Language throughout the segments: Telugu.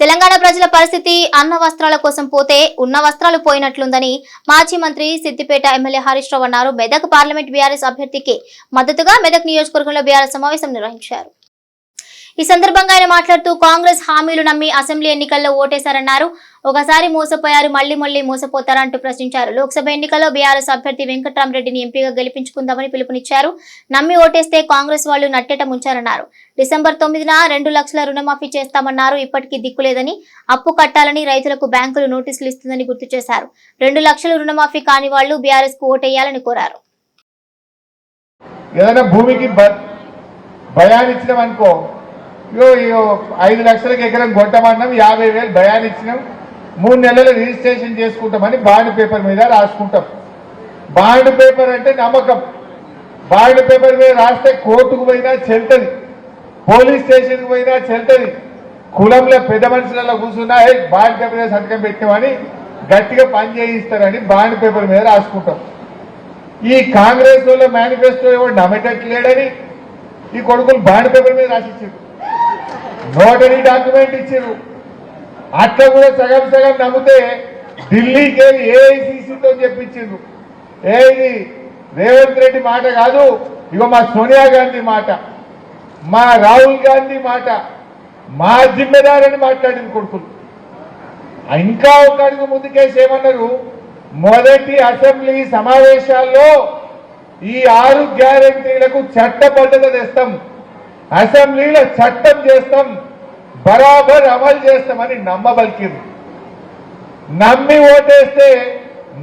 తెలంగాణ ప్రజల పరిస్థితి అన్న వస్త్రాల కోసం పోతే ఉన్న వస్త్రాలు పోయినట్లుందని మాజీ మంత్రి సిద్దిపేట ఎమ్మెల్యే హరీష్ రావు అన్నారు. మెదక్ పార్లమెంట్ బీఆర్ఎస్ అభ్యర్థికి మద్దతుగా మెదక్ నియోజకవర్గంలో బీఆర్ఎస్ సమావేశం నిర్వహించారు. ఈ సందర్భంగా ఆయన మాట్లాడుతూ కాంగ్రెస్ హామీలు నమ్మి అసెంబ్లీ ఎన్నికల్లో ఓటేశారన్నారు. ఒకసారి మోసపోయారు మళ్ళీ మళ్ళీ మోసపోతారంటూ ప్రశ్నించారు. లోక్సభ ఎన్నికల్లో బీఆర్ఎస్ అభ్యర్థి వెంకట్రామరెడ్డిని ఎంపీగా గెలిపించుకుందామని పిలుపునిచ్చారు. నమ్మి ఓటేస్తే కాంగ్రెస్ వాళ్ళు నట్టేట ముంచారన్నారు. డిసెంబర్ తొమ్మిదిన రెండు లక్షల రుణమాఫీ చేస్తామన్నారు. ఇప్పటికీ దిక్కులేదని అప్పు కట్టాలని రైతులకు బ్యాంకులు నోటీసులు ఇస్తుందని గుర్తు చేశారు. రెండు లక్షల రుణమాఫీ కాని వాళ్ళు బీఆర్ఎస్కు ఓటేయాలని కోరారు. ఏదైనా భూమికి అనుకో ఐదు లక్షలకు ఎకరం కొట్టమన్నాం యాభై వేలు భయాన్ని ఇచ్చినాం మూడు నెలలు రిజిస్ట్రేషన్ చేసుకుంటామని బాండ్ పేపర్ మీద రాసుకుంటాం. బాండ్ పేపర్ అంటే నమ్మకం. బాండ్ పేపర్ మీద రాస్తే కోర్టుకు పోయినా చెల్తది. పోలీస్ స్టేషన్కి పోయినా చెల్తది. కులంలో పెద్ద మనుషులలో కూర్చున్నా బాండ్ పేపర్ మీద సంతకం పెట్టామని గట్టిగా పని చేయిస్తారని బాండ్ పేపర్ మీద రాసుకుంటాం. ఈ కాంగ్రెస్ వాళ్ళ మేనిఫెస్టో ఎవరు నమ్మేటట్లేడని ఈ కొడుకులు బాండ్ పేపర్ మీద రాసిచ్చారు. నోటరీ డాక్యుమెంట్ ఇచ్చారు అట్లా కూడా సగం సగం నమ్మితే ఢిల్లీకి వెళ్ళి ఏఐసిసితో చెప్పించిండ్రు. ఇది రేవంత్ రెడ్డి మాట కాదు ఇగో మా సోనియా గాంధీ మాట మా రాహుల్ గాంధీ మాట మా జిమ్మెదారని మాట్లాడింది కొడుకులు. ఇంకా ఒక అడుగు ముందుకేసి ఏమన్నారు? మొదటి అసెంబ్లీ సమావేశాల్లో ఈ ఆరు గ్యారంటీలకు చట్టబద్ధత తెస్తాం. అసెంబ్లీలో చట్టం చేస్తాం బరాబర్ అమలు చేస్తామని నమ్మబలికింది. నమ్మి ఓటేస్తే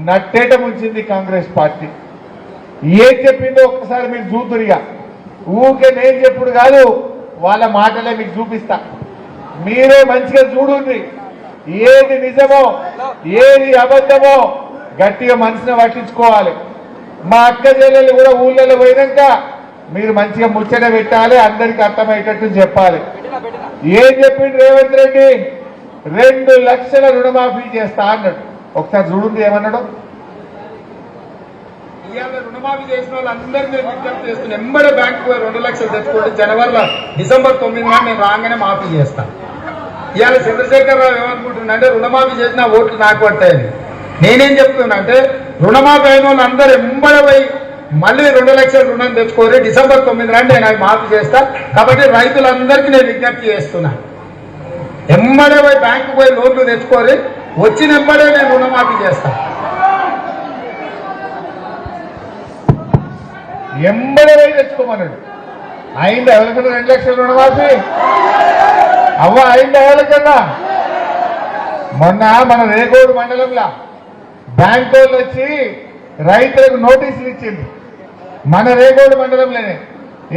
నట్టేట ముంచింది కాంగ్రెస్ పార్టీ. ఏం చెప్పిందో ఒక్కసారి మీరు చూతురిగా. ఊరికే నేను చెప్పుడు కాదు వాళ్ళ మాటలే మీకు చూపిస్తా. మీరే మంచిగా చూడుండ్రి. ఏది నిజమో ఏది అబద్ధమో గట్టిగా మనసును పట్టించుకోవాలి. మా అక్క చెల్లెలు కూడా ఊళ్ళలో పోయినాక మీరు మంచిగా ముచ్చట పెట్టాలి అందరికి అర్థమయ్యేటట్టు చెప్పాలి. ఏం చెప్పిండు రేవంత్ రెడ్డి? రెండు లక్షల రుణమాఫీ చేస్తా అన్నాడు. ఒకసారి చూడుంది ఏమన్నాడు? ఇవాళ రుణమాఫీ చేసిన వాళ్ళందరినీ నేను విజ్ఞప్తి చేస్తున్నా. ఎంబడే బ్యాంకు రెండు లక్షలు తెచ్చుకోండి జనవరిలో డిసెంబర్ తొమ్మిది నాడు నేను రాగానే మాఫీ చేస్తాను ఇవాళ చంద్రశేఖర్ రావు ఏమనుకుంటున్నా అంటే రుణమాఫీ చేసిన ఓట్లు నాకు పడతాయని నేనేం చెప్తున్నా అంటే రుణమాఫీ అయిన వాళ్ళందరూ ఎంబడే పోయి మళ్ళీ రెండు లక్షల రుణం తెచ్చుకోరు డిసెంబర్ తొమ్మిది నాడు నేను అవి మాఫీ చేస్తా. కాబట్టి రైతులందరికీ నేను విజ్ఞప్తి చేస్తున్నా. ఎంబడే పోయి బ్యాంకు పోయి లోన్లు తెచ్చుకోరు వచ్చిన ఎంబడే నేను రుణమాఫీ చేస్తాను ఎంబడే పోయి తెచ్చుకోమన్నాడు. అయింది? ఎవరికన్నా రెండు లక్షల రుణమాఫీ? అవ్వ అయింది ఎవరికన్నా? మొన్న మన రేగోడు మండలంలో బ్యాంకు వాళ్ళు వచ్చి రైతులకు నోటీసులు ఇచ్చింది మన రేగోడు మండలంలోనే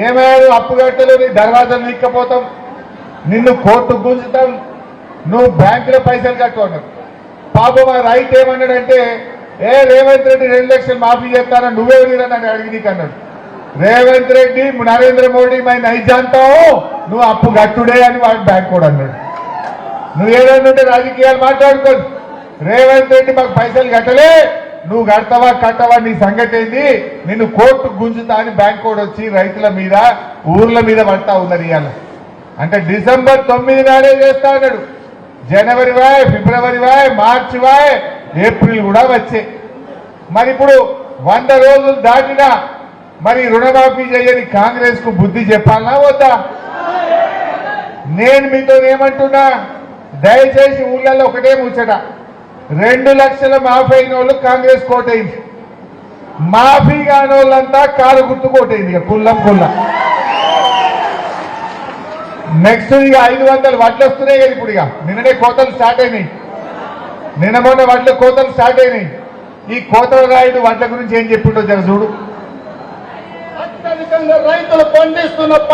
ఏమయ్యారు? అప్పు కట్టలేని నీ దర్వాజాలు నీక్కపోతాం. నిన్ను కోర్టు గుంజుతాం. నువ్వు బ్యాంకులో పైసలు కట్టుకోండి పాప పాపం ఆ రైతు ఏమన్నాడంటే ఏ రేవంత్ రెడ్డి రెండు లక్షలు మాఫీ చేస్తానా నువ్వే నన్ను అడిగి నీకు అన్నాడు. రేవంత్ రెడ్డి నరేంద్ర మోడీ మై నైజాంతావు. నువ్వు అప్పు కట్టుడే అని వాడు బ్యాంక్ కూడా అన్నాడు. నువ్వు ఏదైనా ఉంటే రాజకీయాలు మాట్లాడుకోదు రేవంత్ రెడ్డి మాకు పైసలు కట్టలే. నువ్వు కడతావా కట్టవా నీ సంగతి ఏంది? నిన్ను కోర్టు గుంజుతా అని బ్యాంక్ కూడా వచ్చి రైతుల మీద ఊర్ల మీద పడతా ఉన్నారు ఇవాళ అంటే డిసెంబర్ తొమ్మిది నాడే చేస్తా అన్నాడు. జనవరి వాయ్ ఫిబ్రవరి వాయ్ మార్చి వాయ్ ఏప్రిల్ కూడా వచ్చే. మరి ఇప్పుడు వంద రోజులు దాటినా మరి రుణమాఫీ చేయని కాంగ్రెస్కు బుద్ధి చెప్పాలనా వద్దా? నేను మీతో ఏమంటున్నా దయచేసి ఊళ్ళల్లో ఒకటే ముచ్చట. రెండు లక్షల మాఫీ అయిన వాళ్ళు కాంగ్రెస్ కోటైంది. మాఫీ కాని వాళ్ళంతా కారు గుర్తు కోటైంది ఇక కుల్లం కుల్లం. నెక్స్ట్ ఇక ఐదు వందలు వడ్లు వస్తున్నాయి కదా ఇప్పుడు ఇక. నిన్ననే కోతలు స్టార్ట్ అయినాయి. నిన్న మొన్న వడ్ల కోతలు స్టార్ట్ అయినాయి. ఈ కోతల రాయుడు వడ్ల గురించి ఏం చెప్పిండో జర చూడు. అత్యధికంగా రైతులు పండిస్తున్న పంట